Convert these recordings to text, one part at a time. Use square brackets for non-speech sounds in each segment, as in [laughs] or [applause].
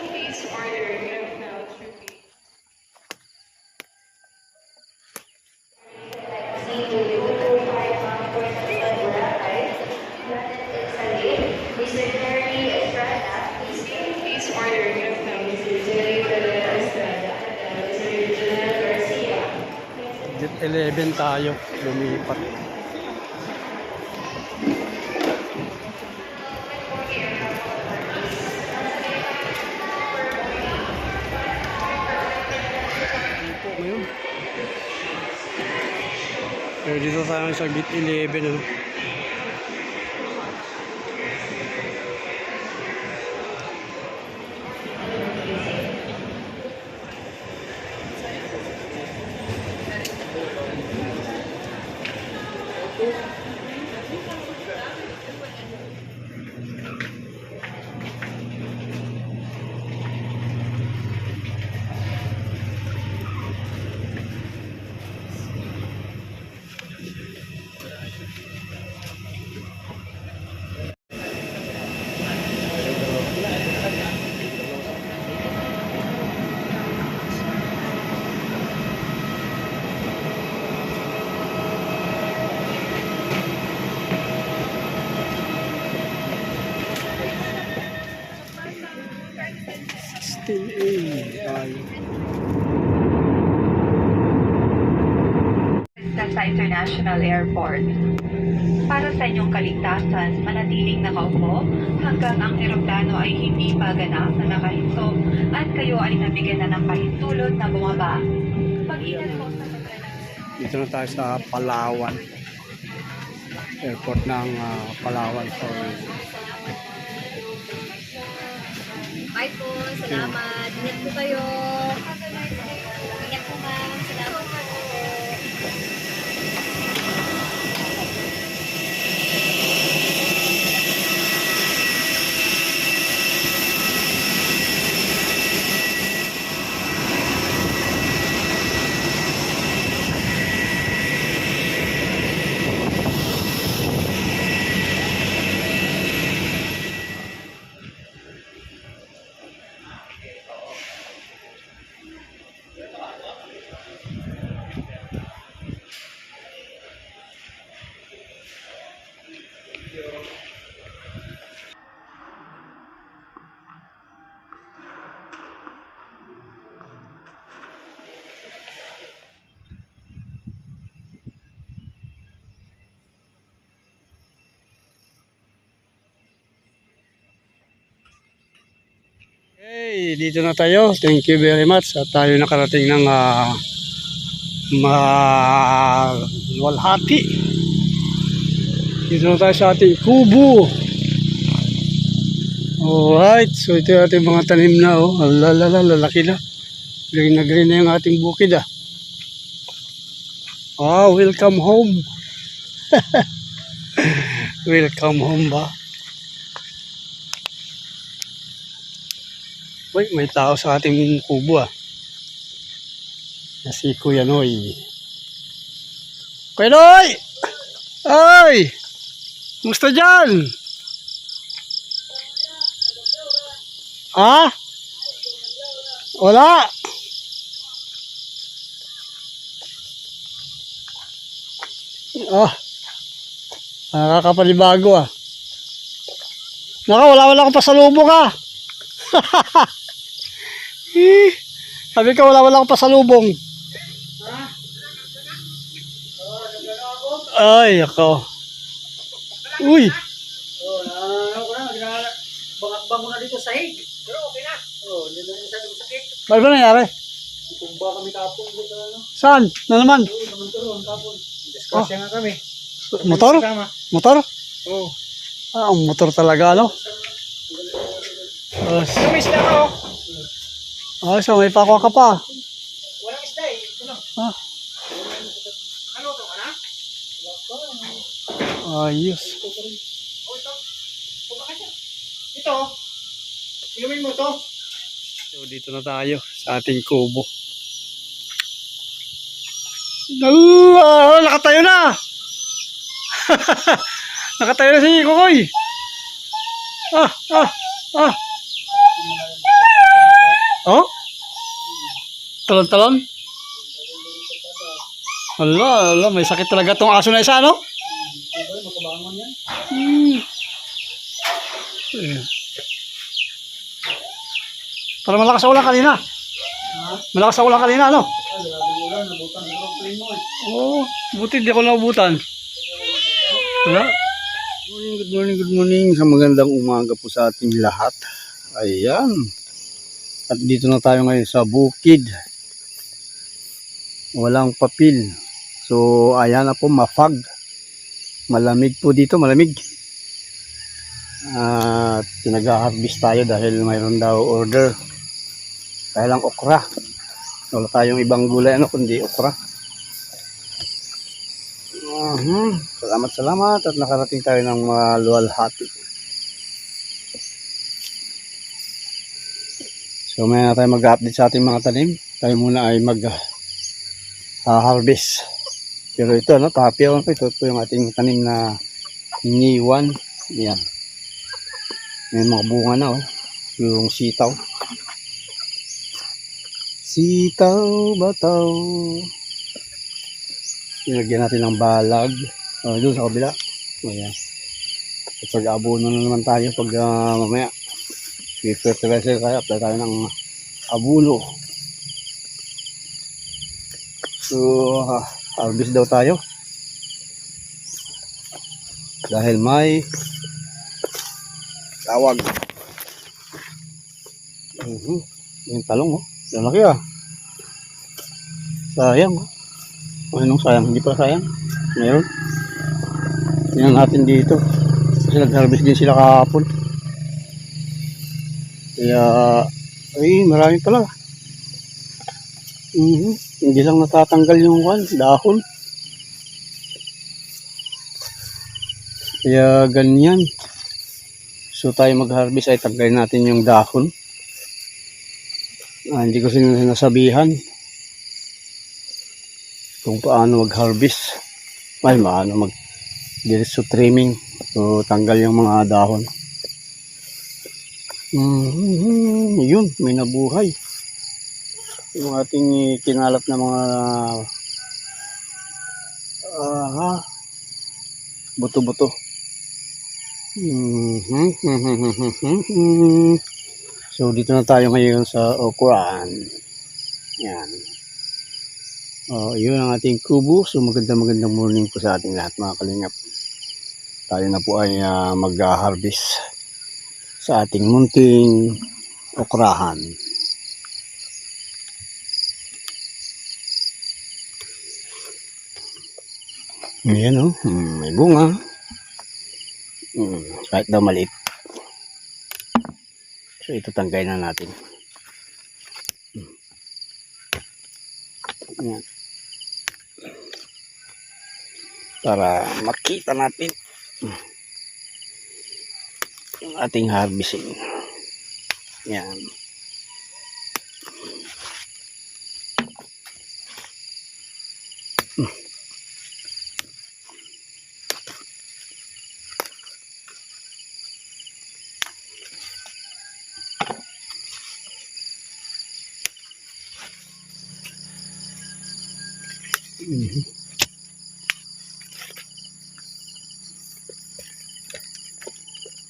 Please order your now repeat. Please order your now Git 11 tayo, lumipat. Pero dito tayo sa git 11 ano. Sa International Airport. Para sa inyong kaligtasan, manatiling nakaupo hanggang ang eroplano ay hindi pa ganap na nakahinto at kayo ay nabigyan na ng pahintulot na bumaba. Pag-ingat po sa. Dito na tayo sa Palawan. Airport ng ah, Palawan. Sorry. Bye po, salamat. Ingat po kayo. Okay, dito na tayo. Thank you very much. At tayo nakarating ng uh, Walhati. Dito na tayo sa ating kubo. Alright, so ito yung ating mga tanim na. Oh. Alalala, lalaki na. Green na green na yung ating bukid ah. Ah, welcome home. [laughs] welcome home ba? Uy, may tao sa ating kubo ah. Na si Kuya Noy. Kuya Noy! Ay! Musta dyan? Ah? Wala. Ah. Nakakapanibago ah. Naka, wala wala akong pasalubong ah. [laughs] Eh, Sabi ko wala wala akong pasalubong. Ay, ako. Uy, Bangak mo na dito sa hig. Pero okay na. Oh, hindi na masyadong sakit. ano ba nangyari? Tumba kami kapon dito ano. Saan? Na naman? Oo, naman to ron kapon. Disgrasya nga kami. Motor? Motor? Oo. Ah, ang motor talaga, ano? Yung isda ka oh. so may pakwa ka pa. Walang isda eh. Ito lang. Ah, Ano to? Ano? ayos. Oh, ito. Kumakain siya. Ito. Inumin mo to. So, dito na tayo sa ating kubo. Uh, nakatayo na! [laughs] nakatayo na si Kukoy! Ah, ah, ah! Oh? Talon-talon? Ala, ala, may sakit talaga tong aso na isa, no? Hmm. Para malakas sa ulan kanina. Malakas sa ulan kanina, no? Oo, oh, buti di ako naubutan. Wala. Good morning, good morning, good morning. Sa magandang umaga po sa ating lahat. Ayan. At dito na tayo ngayon sa bukid. Walang papil. So, ayan na po, mafag. Malamig po dito, malamig. At pinag-harvest tayo dahil mayroon daw order. Kaya lang okra. Wala tayong ibang gulay, ano, kundi okra. Mhm. Salamat, salamat at nakarating tayo ng maluwalhati. So may na tayo mag-update sa ating mga tanim. Tayo muna ay mag ah, harvest. Pero ito, no, happy ako ito. Po yung ating tanim na niwan. Yan. May mga bunga na, oh. Yung sitaw. Sitaw, bataw. Nilagyan natin ng balag. Uh, doon sa kabila. Ayan. At pag-abono na naman tayo pag ah, mamaya. I-fertilizer tayo. Apply tayo ng abuno. So, ah, harvest daw tayo. Dahil may tawag. Mhm. Yung talong, oh. Lalaki ah. Sayang, oh. Anong sayang? Hindi pa sayang. Meron. Tingnan natin dito. Kasi nag-harvest din sila kahapon. Kaya, ay, marami pala. Mhm. Hindi lang natatanggal yung one, dahon. Kaya ganyan. So tayo mag-harvest ay tanggalin natin yung dahon. Ah, hindi ko sinasabihan kung paano mag-harvest. Ay, paano mag diretso trimming. So, tanggal yung mga dahon. Mhm, yun, may nabuhay. Yung ating kinalat na mga aha, buto-buto. Mhm, So, dito na tayo ngayon sa Okuran. Yan. Oh, yun ang ating kubo. So maganda magandang morning po sa ating lahat mga kalingap. Tayo na po ay ah, mag-harvest sa ating munting okrahan. Ayan o, hmm, may bunga. Hmm, kahit daw maliit. So ito tanggay na natin. Hmm. Ayan. para makita natin yung ating harvesting. Yan. Mhm.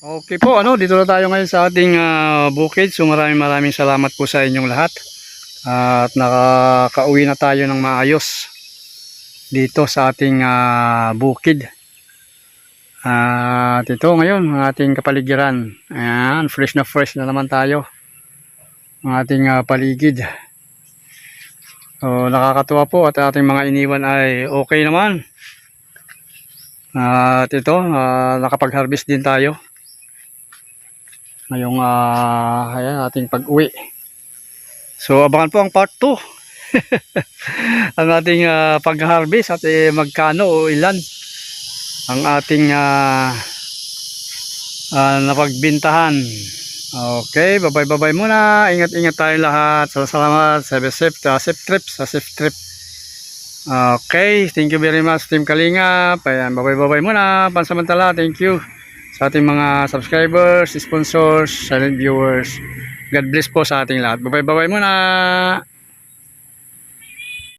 Okay po, ano, dito na tayo ngayon sa ating ah, bukid. So maraming maraming salamat po sa inyong lahat. at nakakauwi na tayo ng maayos dito sa ating ah, bukid. At ito ngayon, ang ating kapaligiran. Ayan, fresh na fresh na naman tayo. Ang ating ah, paligid. So, nakakatuwa po at ating mga iniwan ay okay naman. At ito, ah, nakapag-harvest din tayo ngayong ah ayan, ating pag-uwi. So abangan po ang part 2. [laughs] ang ating ah, pag-harvest at eh, magkano o ilan ang ating ah, ah, napagbintahan. Okay, bye muna. Ingat-ingat tayo lahat. Salamat. Safe safe, uh, safe trip, sa safe trip. Okay, thank you very much Team Kalinga. Ayan, bye muna. Pansamantala, thank you sa ating mga subscribers, sponsors, silent viewers. God bless po sa ating lahat. Bye-bye muna.